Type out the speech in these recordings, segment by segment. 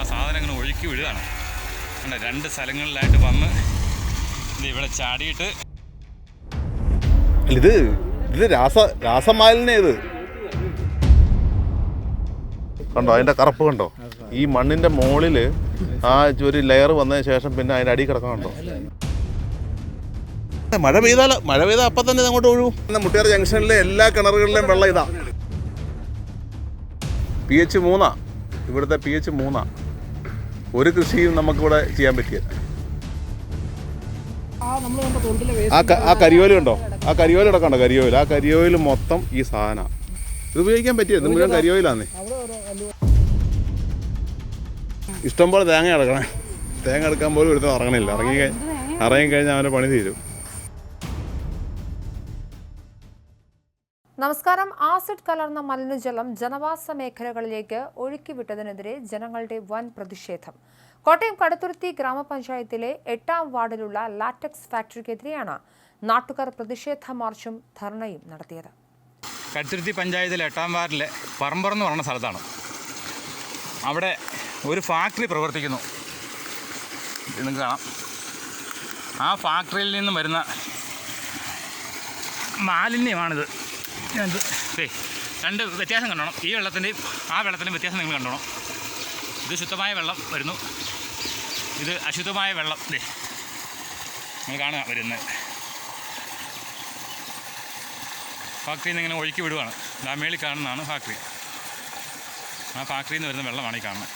ആ സാധനം ഇങ്ങനെ ഒഴുക്കി വിടുകയാണ്. കണ്ടോ രണ്ട് സ്ഥലങ്ങളിലായിട്ട് വന്ന് ഇത് ഇവിടെ ചാടിയിട്ട്. ഇത് ഇത് രാസ രാസമാലിന്യ ഇത്. കണ്ടോ അതിന്റെ കറുപ്പ് കണ്ടോ? ഈ മണ്ണിന്റെ മുകളിൽ ആ ഒരു ലെയർ വന്നതിന് ശേഷം പിന്നെ അതിന്റെ അടി കിടക്കണുണ്ടോ മഴ പെയ്താൽ മഴ പെയ്താൽ അപ്പം തന്നെ അങ്ങോട്ട് ഒഴുകും. മുട്ടിയാർ ജംഗ്ഷനിലെ എല്ലാ കിണറുകളിലെയും വെള്ളം ഇതാ. പി എച്ച് മൂന്നാ. ഇവിടുത്തെ പി എച്ച് മൂന്നാ. ഒരു കൃഷിയും നമുക്കിവിടെ ചെയ്യാൻ പറ്റിയ ആ ആ കരിയോല ഉണ്ടോ ആ കരിയോല അടക്കണ്ടോ കരിയോല. ആ കരിയോയിൽ മൊത്തം ഈ സാധനമാണ് ഇത് ഉപയോഗിക്കാൻ പറ്റിയത് മുഴുവൻ കരിയോയിലാന്നേ ഇഷ്ടംപോലെ തേങ്ങ അടക്കണേ തേങ്ങ എടുക്കാൻ പോലും ഒരുത്തം ഇറങ്ങണില്ല. ഇറങ്ങി ഇറങ്ങി കഴിഞ്ഞാൽ അവന്റെ പണി തീരും. നമസ്കാരം. ആസിഡ് കലർന്ന മലിനജലം ജനവാസ മേഖലകളിലേക്ക് ഒഴുക്കിവിട്ടതിനെതിരെ ജനങ്ങളുടെ വൻ പ്രതിഷേധം. കോട്ടയം കടുത്തുരുത്തി ഗ്രാമപഞ്ചായത്തിലെ എട്ടാം വാർഡിലുള്ള ലാറ്റക്സ് ഫാക്ടറിക്കെതിരെയാണ് നാട്ടുകാർ പ്രതിഷേധ മാർച്ചും ധർണയും നടത്തിയത്. കടുത്തുരുത്തി പഞ്ചായത്തിലെ എട്ടാം വാർഡിലെ പറമ്പർ എന്ന് പറയുന്ന സ്ഥലത്താണ്. അവിടെ ഒരു ഫാക്ടറി പ്രവർത്തിക്കുന്നു. കാണാം. ആ ഫാക്ടറിയിൽ നിന്നും വരുന്ന മാലിന്യമാണിത്. ദേ, രണ്ട് വ്യത്യാസം കണ്ടോണം. ഈ വെള്ളത്തിന്റെയും ആ വെള്ളത്തിന്റെയും വ്യത്യാസം നിങ്ങൾ കണ്ടോണം. ഇത് ശുദ്ധമായ വെള്ളം വരുന്നു. ഇത് അശുദ്ധമായ വെള്ളം. ദേ നിങ്ങൾ കാണുക വരുന്നത്. ഫാക്ടറിയിൽ നിന്ന് ഇങ്ങനെ ഒഴുക്കി വിടുവാണ്. ഡാമേളി കാണുന്നതാണ് ഫാക്ടറി ആ ഫാക്ടറിയിൽ നിന്ന് വരുന്ന വെള്ളമാണ് ഈ കാണുന്നത്.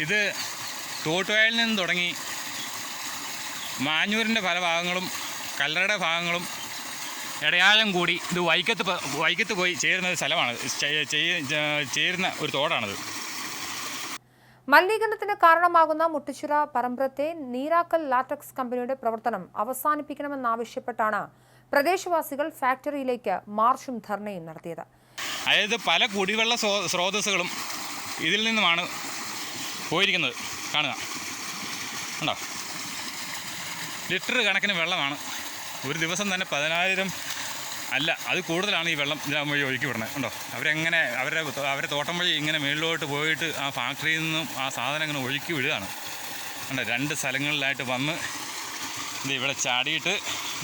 ഇത് തോട്ടുവയലിൽ നിന്ന് തുടങ്ങി മാഞ്ഞൂരിന്റെ പല ഭാഗങ്ങളും കല്ലറയുടെ ഭാഗങ്ങളും ഇടയാഴം കൂടി ഇത് വൈക്കത്ത് വൈക്കത്ത് പോയി ചേരുന്ന ഒരു സ്ഥലമാണ്. ചേരുന്ന ഒരു തോടാണിത്. മലിനീകരണത്തിന് കാരണമാകുന്ന മുട്ടുച്ചിറ പറമ്പ്രത്തെ നീരാക്കൽ ലാറ്റക്സ് കമ്പനിയുടെ പ്രവർത്തനം അവസാനിപ്പിക്കണമെന്നാവശ്യപ്പെട്ടാണ് പ്രദേശവാസികൾ ഫാക്ടറിയിലേക്ക് മാർച്ചും ധർണയും നടത്തിയത്. അതായത് പല കുടിവെള്ള സ്രോതസ്സുകളും ഇതിൽ നിന്നുമാണ് പോയിരിക്കുന്നത്. കാണുക. ഉണ്ടോ ലിറ്റർ കണക്കിന് വെള്ളമാണ് ഒരു ദിവസം തന്നെ പതിനായിരം അല്ല അത് കൂടുതലാണ് ഈ വെള്ളം ഇതിനാ വഴി ഒഴുക്കി വിടുന്നത്. ഉണ്ടോ അവരെങ്ങനെ അവരുടെ അവരെ അവരുടെ തോട്ടം വഴി ഇങ്ങനെ മേളിലോട്ട് പോയിട്ട് ആ ഫാക്ടറിയിൽ നിന്നും ആ സാധനം ഇങ്ങനെ ഒഴുക്കി വിടുകയാണ്. ഉണ്ടോ രണ്ട് സ്ഥലങ്ങളിലായിട്ട് വന്ന് ഇത് ഇവിടെ ചാടിയിട്ട്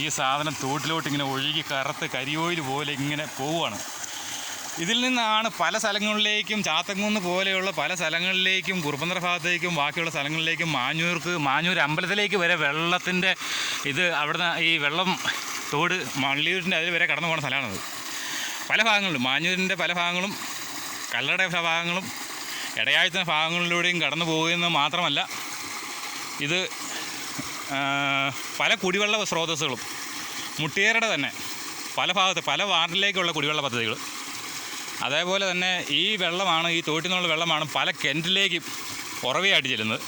ഈ സാധനം തോട്ടിലോട്ട് ഇങ്ങനെ ഒഴുകി കറുത്ത് കരിയോയിൽ പോലെ ഇങ്ങനെ പോവുകയാണ്. ഇതിൽ നിന്നാണ് പല സ്ഥലങ്ങളിലേക്കും ചാത്തങ്കുന്ന് പോലെയുള്ള പല സ്ഥലങ്ങളിലേക്കും കുറുപ്പന്തറ ഭാഗത്തേക്കും ബാക്കിയുള്ള സ്ഥലങ്ങളിലേക്കും മാഞ്ഞൂർക്ക് മാഞ്ഞൂർ അമ്പലത്തിലേക്ക് വരെ വെള്ളത്തിന്റെ ഇത് അവിടുന്ന് ഈ വെള്ളം തോട് മള്ളിയൂരിന്റെ അതിൽ വരെ കടന്നു പോകുന്ന സ്ഥലമാണത്. പല ഭാഗങ്ങളിലും മാഞ്ഞൂരിന്റെ പല ഭാഗങ്ങളും കല്ലട ഭാഗങ്ങളും ഇടയാഴ്ച ഭാഗങ്ങളിലൂടെയും കടന്നു പോകുന്നത് മാത്രമല്ല ഇത് പല കുടിവെള്ള സ്രോതസ്സുകളും മുട്ടിയേരുടെ തന്നെ പല ഭാഗത്ത് പല വാർഡിലേക്കുള്ള കുടിവെള്ള പദ്ധതികൾ. അതേപോലെ തന്നെ ഈ വെള്ളമാണ് ഈ തോട്ടിൽ നിന്നുള്ള വെള്ളമാണ് പല കിണറ്റിലേക്കും ഉറവയായിട്ട് ചെല്ലുന്നത്.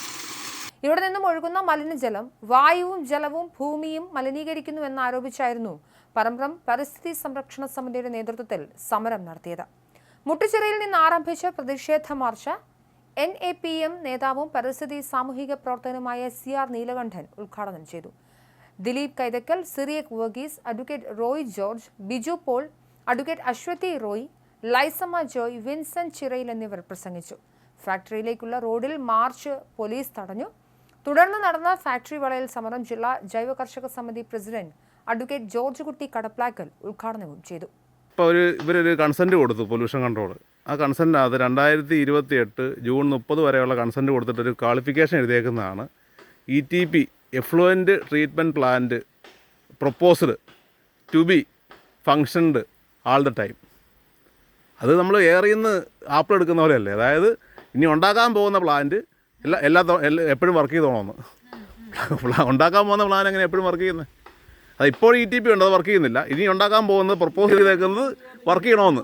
ഇവിടെ നിന്നും ഒഴുകുന്ന മലിനജലം വായുവും ജലവും ഭൂമിയും മലിനീകരിക്കുന്നു എന്നാരോപിച്ചായിരുന്നു പറമ്പ്രം പരിസ്ഥിതി സംരക്ഷണ സമിതിയുടെ നേതൃത്വത്തിൽ സമരം നടത്തിയത്. മുട്ടുചിറയിൽ നിന്ന് ആരംഭിച്ച പ്രതിഷേധ march N A P M നേതാവും പരിസ്ഥിതി സാമൂഹിക പ്രവർത്തകനുമായ സി ആർ നീലകണ്ഠൻ ഉദ്ഘാടനം ചെയ്തു. Dileep Kaithakkal Cyriac Varghese advocate Roy George Biju Paul advocate Aswathy Roy Laisamma Joy Vincent Chirayil എന്നിവർ പ്രസംഗിച്ചു. ഫാക്ടറിയിലേക്കുള്ള റോഡിൽ മാർച്ച് പോലീസ് തടഞ്ഞു. തുടർന്ന് നടന്ന ഫാക്ടറി വളയൽ സമരം ജില്ലാ ജൈവ കർഷക സമിതി പ്രസിഡന്റ് അഡ്വക്കേറ്റ് ജോർജ് കുട്ടി കടപ്ലാക്കൽ ഉദ്ഘാടനവും ചെയ്തു. ഇപ്പോൾ ഒരു ഇവരൊരു കൺസെന്റ് കൊടുത്തു പൊല്യൂഷൻ കൺട്രോൾ ആ കൺസെന്റിനകത്ത് രണ്ടായിരത്തി ഇരുപത്തി എട്ട് ജൂൺ മുപ്പത് വരെയുള്ള കൺസെന്റ് കൊടുത്തിട്ടൊരു qualification എഴുതിയേക്കുന്നതാണ്. E T P effluent treatment plant proposed to be functioned all the time അത് നമ്മൾ എയറിൽ നിന്ന് ആപ്പിൾ എടുക്കുന്ന പോലെയല്ലേ? അതായത് ഇനി ഉണ്ടാക്കാൻ പോകുന്ന പ്ലാന്റ് എല്ലാ എല്ലാ എപ്പോഴും വർക്ക് ചെയ്തോണമെന്ന് ഉണ്ടാക്കാൻ പോകുന്ന പ്ലാൻ എങ്ങനെ എപ്പോഴും വർക്ക് ചെയ്യുന്നത് അത് ഇപ്പോൾ ഇ ടി പി ഉണ്ട് അത് വർക്ക് ചെയ്യുന്നില്ല. ഇനി ഉണ്ടാക്കാൻ പോകുന്നത് പ്രപ്പോസ് ചെയ്തേക്കുന്നത് വർക്ക് ചെയ്യണമെന്ന്